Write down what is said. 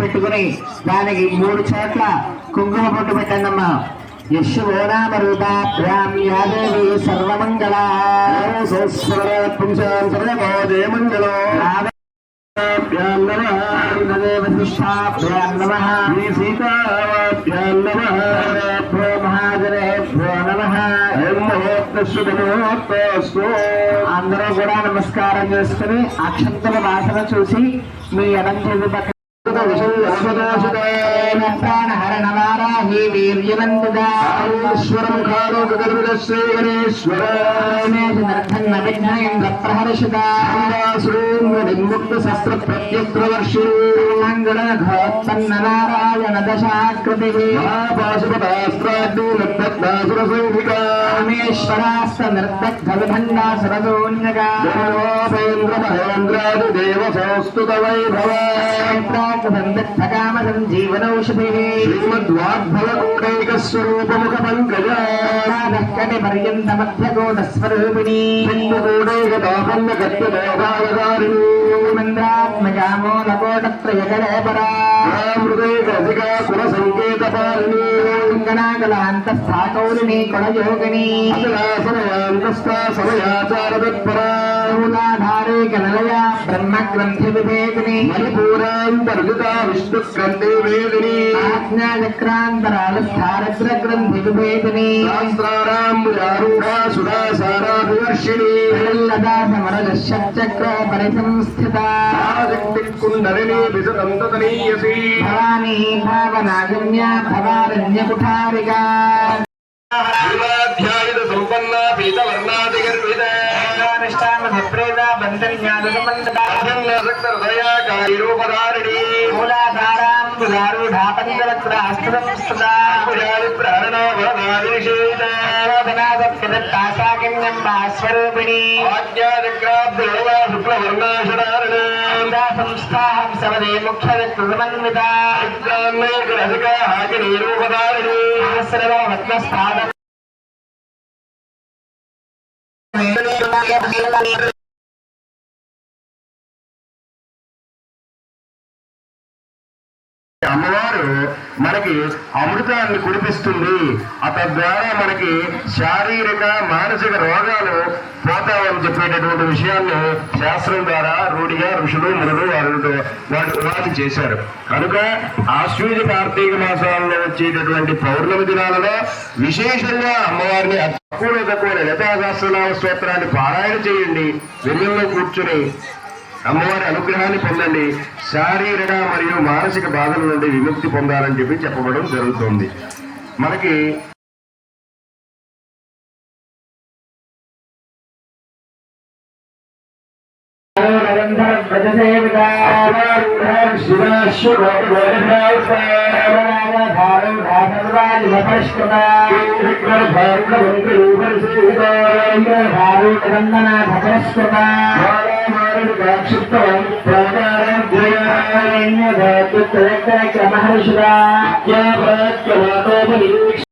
పెట్టుకుని దానికి మూడు చోట్ల కుంకుమ పొట్టు పెట్టండి అమ్మా యశోనామ రూపాభ్యాం యాదేవి సర్వమంగళ. మంగళం దేవశిష్టాభ్యాం నమ సీతావాభ్యాం నమ భో మహాజనేభ్యో నమ అందరూ కూడా నమస్కారం చేసుకుని అక్షంతల వాసన చూసి మీ ఎడం చేతి పక్కన ప్రాణహరణ వారా వీర్యవంతుడా ఈశ్వరం కాలో గర్భశ్రీ గణేశ్వర నిర్ధన్న విఘ్నయంద్ర ప్రహర్షిత నిర్ముక్త శస్త్ర ఘోత్పన్న నారాయణ దశాకృతి రామేశ్వరాస్త నిర్దగ్ధ విభంగా సరదోన్యగా దేవ సంస్తుత వైభవ సంజీవనౌషధి శ్రీమద్వాగ్భవకూటైక స్వరూపముఖ పంకజ కటి పర్యంత మధ్యగోణ స్వరూపిణి లింగకూటైక తాపన్న గత్య దేవాలకారిణి మంద్రాత్మజామూలకోటత్రయగలేపరా రామృతైక అధికా కుల సంకేత పాలిని అంగనాగలాంతస్థాకౌలిని కొడయోగిని అఖిలాసనయాంతస్థా సమయాచార తత్పరా మూలాధారే విభేదిని మణిపూరాంతర్గత విష్ణు కంటే వేదిని ఆజ్ఞాచక్రాంతరాలస్థారగ్రగ్రంథి విభేదిని శాస్త్రారాంబుజారూఢా సుధాసారాభివర్షిణి। చక్ర పరిసంస్థిత ఆదిత్య కుండలిని విసతంతనీయసి భవానీ భావనాగమ్య భవారణ్యకుఠారిగా శివాధ్యాయుత సంపన్న పీతవర్ణాది గర్భిత నిష్టామధప్రేద బంధన్యాదుమందరాజన్యసక్త హృదయాకారి రూపధారిణి మూలాధారాంబుధారూఢాపంగవక్రాస్తుతంస్తుతా పుజారి ప్రాణ వరదాదినిషేత స్వరూపిణి ఆజ్ఞాచక్రాబ్దేవ శుక్లవర్ణాశరారణ అమ్మవారు మనకి అమృతాన్ని కురిపిస్తుంది. ఆ తద్వారా మనకి శారీరక మానసిక రోగాలు పోతాయని చెప్పేటటువంటి విషయాన్ని శాస్త్రం ద్వారా రూఢిగా ఋషులు మునులు వారు వారు ఉపాధి చేశారు. కనుక ఆశ్వీజ కార్తీక మాసాలలో వచ్చేటటువంటి పౌర్ణమి దినాలలో విశేషంగా అమ్మవారిని తక్కువలో తక్కువ లలితా సహస్రనామ స్తోత్రాన్ని పారాయణ చేయండి. వెల్లుల్లో కూర్చుని అమ్మవారి అనుగ్రహాన్ని పొందండి. శారీరక మరియు మానసిక బాధల నుండి విముక్తి పొందాలని చెప్పి చెప్పబడడం జరుగుతుంది. మనకి మహర్షిగా